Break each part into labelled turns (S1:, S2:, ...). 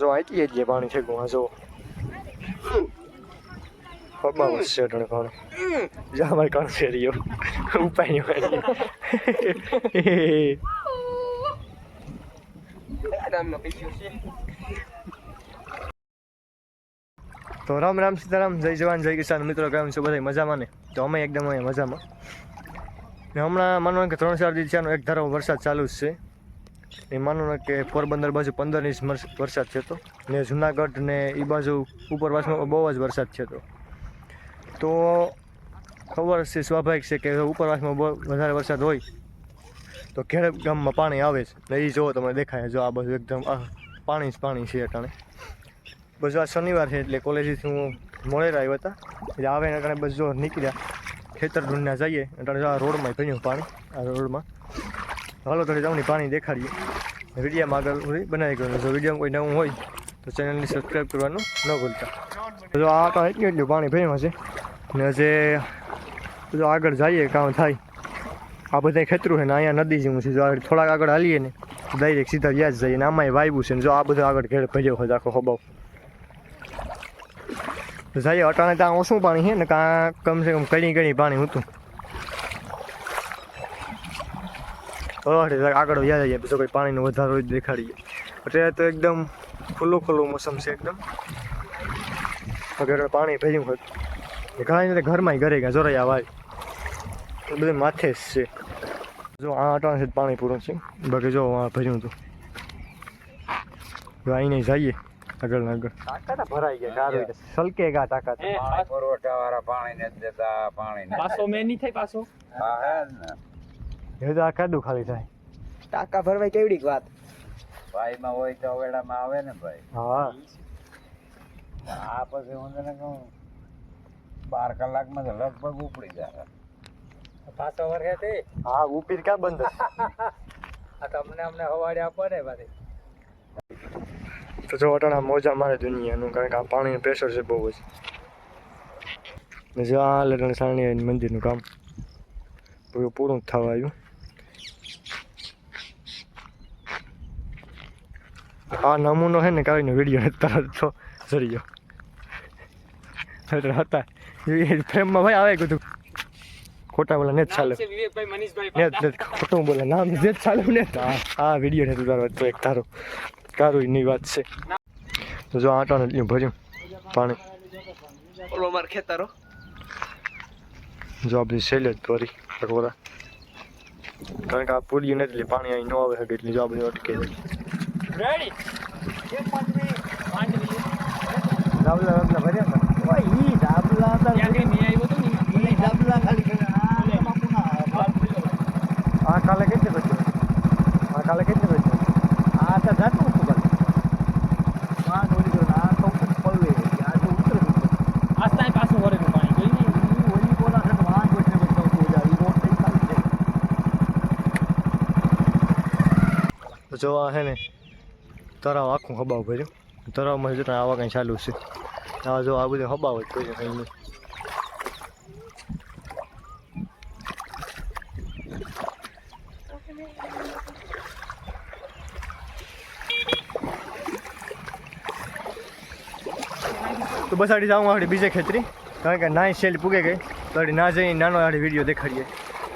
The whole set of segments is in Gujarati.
S1: જો આટલી જઈએ પાણી છે ગુવા જો પગમાં વસશે અટાણે જા મારે કણ છે ઉપાય તો રામ રામ સીતારામ, જય જવાન, જય કિસાન. મિત્રો, કેમ છો? બધા મજામાં ને? તો અમે એકદમ અહીંયા મજામાં. ને હમણાં માનો કે ત્રણ ચાર દિવસ એક ધારો વરસાદ ચાલુ જ છે. એ માનો ને કે પોરબંદર બાજુ પંદર ઇંચ વરસાદ છે તો. ને જુનાગઢ ને એ બાજુ ઉપરવાસમાં બહુ જ વરસાદ છે તો. તો ખબર છે, સ્વાભાવિક છે કે ઉપરવાસમાં વધારે વરસાદ હોય તો ખેડે ગામમાં પાણી આવે છે. ને એ જોવો તમને દેખાય, જો આ બધું એકદમ પાણી જ પાણી છે અટાણે. બસ આ શનિવાર છે એટલે કોલેજથી હું મોડેરા આવ્યા હતા. એટલે આવે ને અટાણે બસ જો નીકળ્યા. ખેતર ઢૂંઢના જઈએ. અટાણે જો આ રોડમાં ભર્યું પાણી, આ રોડમાં. હાલો, તો તમને પાણી દેખાડીએ. વિડીયોમાં આગળ બનાવી ગયો. જો વીડિયો કોઈ નવું હોય, તો ચેનલને સબસ્ક્રાઈબ કરવાનું ન ભૂલતા. જો આ તો એટલું એટલું પાણી ભર્યું છે ને જે જો આગળ જઈએ, કામ થાય. આ બધા ખેતરું છે ને અહીંયા નદી જેવું છે. જો થોડાક આગળ હાલીએ ને ડાયરેક્ટ સીધા વ્યાજ જઈએ ને આમાંય વાયવું છે ને જો આ બધું આગળ ઘેર ભર્યો હોય આખો હબાવ જઈએ, અટાણે ત્યાં ઓછું પાણી છે ને, કાં કમસે કમ કણી કણી પાણી હતું. હવે આગળ વ્યા જઈએ બીજો કોઈ પાણીનો વધારો જ દેખાડીએ. અત્યારે તો એકદમ ખુલ્લું ખુલ્લું મોસમ છે એકદમ. આગળ પાણી ભર્યું હોય ઘણા ઘરમાં ઘરે ગયા જોરાઈ આ વાય. બધું માથે જ છે. જો આ અટાણ છે પાણી પૂરું છે. બાકી જો આ ભર્યું હતું. જો અહીં જઈએ આગળ ને આગળ. ભરાઈ ગયા ગાર સલકે ગા ટાંકા તો.
S2: પાણી પુરવઠા વાળા પાણી નથી દેતા પાણી
S3: પાછો મેં નહીં થાય પાછો.
S2: હા હે જ ને
S1: તો આખા કાદું ખાલી થાય.
S4: ટાકા ભરવાય કેવડીક વાત.
S2: ભાઈમાં હોય તો અવેડામાં આવે ને ભાઈ.
S1: હા.
S2: આ પછી હું તને કહું બાર કલાકમાં તો લગભગ ઉપડી જાય.
S3: પાછો વરસે તે?
S1: હા ઉપીર ક્યાં બંધ
S3: આ તમને અમને હવાડે આપો ને ભાઈ
S1: તો જો અટાણા મોજા મારે દુનિયાનું કારણ કે આ પાણીનું પ્રેશર છે બહુ જ. ને જો આ લટણ સાણી મંદિરનું કામ પૂરું પૂરું થવા આવ્યું. આ નમૂનો છે ને કાઢીને વીડિયો તરત તો જરી ગયો એટલે હતા એ ફ્રેમમાં ભાઈ આવે કીધું ખોટા બોલા ને જ ચાલે ને જ ખોટું બોલે નામ જે જ ચાલે ને આ વીડિયો ને તારો તો એક તારો તારું એની વાત છે જો આટાને એટલું ભર્યું પાણી
S4: ઓલો માર ખેતરો
S1: જો આપણી સેલે જ ભરી ભરવરા કારણ કે આ પૂરી નથી પાણી અહીં ન આવે એટલે જો આ બધું અટકે જાય
S3: રેડી માંડવી
S1: ડાબલા ડાબલા ભર્યા ને ઓય ઈ ડાબલા
S3: ત્યાં કઈ નહીં આવ્યો તો ને
S4: ઈ ડાબલા ખાલી
S1: આ કાલે કેટલે બચ્યો આ કાલે કેટલે બચ્યો
S4: આ તો જાતું હતું બસ આ નોડી કરો આ તો પલ્લે આ તો ઉતરે
S3: આજ તાઈ પાછું વરેલું પાણી. જોઈ નહીં
S4: ઓલી બોલા છે તો આ કોઈ ને બતાવ તો જા ઈ રોડ થઈ ચાલુ છે
S1: જો આ છે ને તરાવ આખું હબાવ ભર્યું. તરાવમાં જો આવા કંઈ ચાલુ છે. આ જો આ બધું હબાવ જ કર્યું કંઈ નહીં તો બસ આડી જાઉં આપણે બીજે ખેતરી. કારણ કે નાઈ શેલ પૂગે ગઈ. તો આડી ના જઈ, નાનો આડી વીડિયો દેખાડીએ.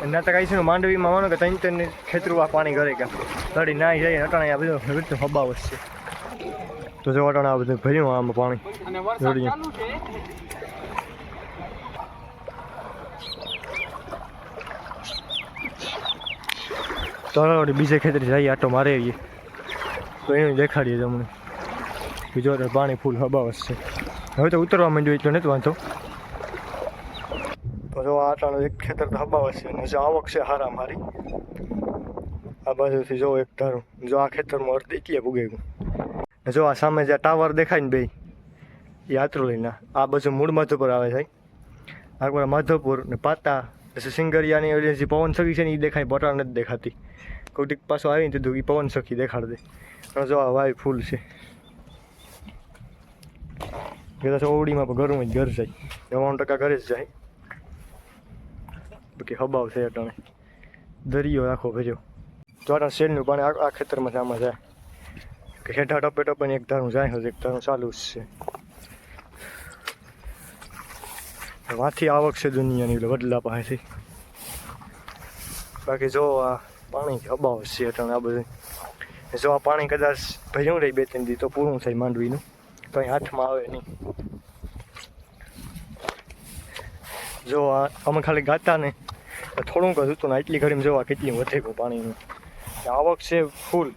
S1: અને ના તો કાંઈ છે માંડવીમાં માનો કે ત્રણ ત્રણ ખેતરું આ પાણી કરે ગયા. તળી નાઈ જાય અટાણે આ બધું બધું હબાવ છે. તો જો અટાણે આ બધું ભર્યું આમાં પાણી. જોડી.
S3: ચાલુ
S1: બીજે ખેતરે જઈએ આટો મારે આવીએ. તો એનું દેખાડીએ તમને બીજો પાણી ફૂલ હબાવસ છે. હવે તો ઉતરવા માંડ્યું એટલો નથી વાંધો. તો જો આ એક ખેતર તો હબાવસ છે અને જે આવક છે હારા મારી આ બાજુથી જો એક ધારું, જો આ ખેતરમાં અર્ધ પૂગે ને જો આ સામે જે ટાવર દેખાય ને બે એ આત્રુલીના, આ બાજુ મૂળ માધવપુર આવે છે. આગળ માધવપુર ને પાતા, પછી સિંગરિયાની જે પવન સખી છે ને એ દેખાય બટાણ નથી દેખાતી. કોઈક પાછો આવીને તીધું એ પવન સખી દેખાડ દે. પણ જો આ વાય ફૂલ છે. કદાચ ઓવડીમાં પણ ઘરમાં જ ઘર જાય. નવ્વાણું ટકા ઘરે જ જાય. બાકી હબાવ છે અટાણે. દરિયો આખો ભર્યો. આટા શેરનું પાણી આ ખેતરમાં આમાં જાય. કે હેઠા ટપે ટપે એક ધારું જાય છે એક ધારું ચાલુ જ છે. વાથી આવક છે દુનિયાની, એટલે વડલા પાસેથી. બાકી જો આ પાણી અભાવ છે અત્યારે આ બધું. જો આ પાણી કદાચ ભર્યું રહી બે ત્રણ દી તો પૂરું થાય માંડવીનું. કંઈ હાથમાં આવે નહીં. જો આ અમે ખાલી ગાતા ને. થોડુંક જ હતું ને એટલી ઘડીમાં જોવા કેટલી વધે પાણીનું. આવક છે ફૂલ.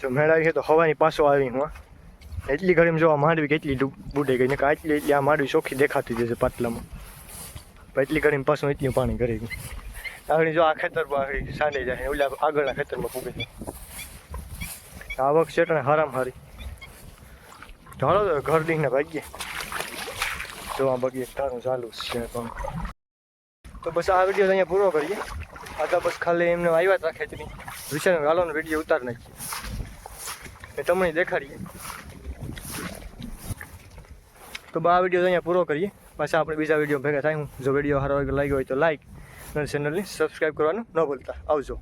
S1: જો મેળાવી છે તો હવાની પાછો આવી હું એટલી ઘડીમાં જોવા માંડવી કેટલી એટલી બુડે ગઈ. ને કે આટલી એટલી આ માંડવી ચોખ્ખી દેખાતી જશે પાટલામાં. એટલી ઘડીમાં પાછું એટલું પાણી કરી ગયું. આગળ જો આ ખેતરમાં આગળ સાંડે જાય ઓલા આગળના ખેતરમાં પૂગે છે. આવક છે ને હારામ હારી. ચાલો તો ઘર દીને ભાગીએ. જો આ બગીએ તારું ચાલુ છે પણ. તો બસ આ વીડિયો અહીંયા પૂરો કરીએ. આ તો બસ ખાલી એમને આવ્યા હતા ખેતરી વિચાર ગાલોનો વીડિયો ઉતાર નાખીએ. એ તમને દેખાડીએ. તો આ વીડિયો અહીંયા પૂરો કરીએ. પાછા આપણે બીજા વીડિયો ભેગા થાય. જો વીડિયો સારો લાગ્યો હોય તો લાઈક અને ચેનલને સબસ્ક્રાઈબ કરવાનું ન ભૂલતા. આવજો.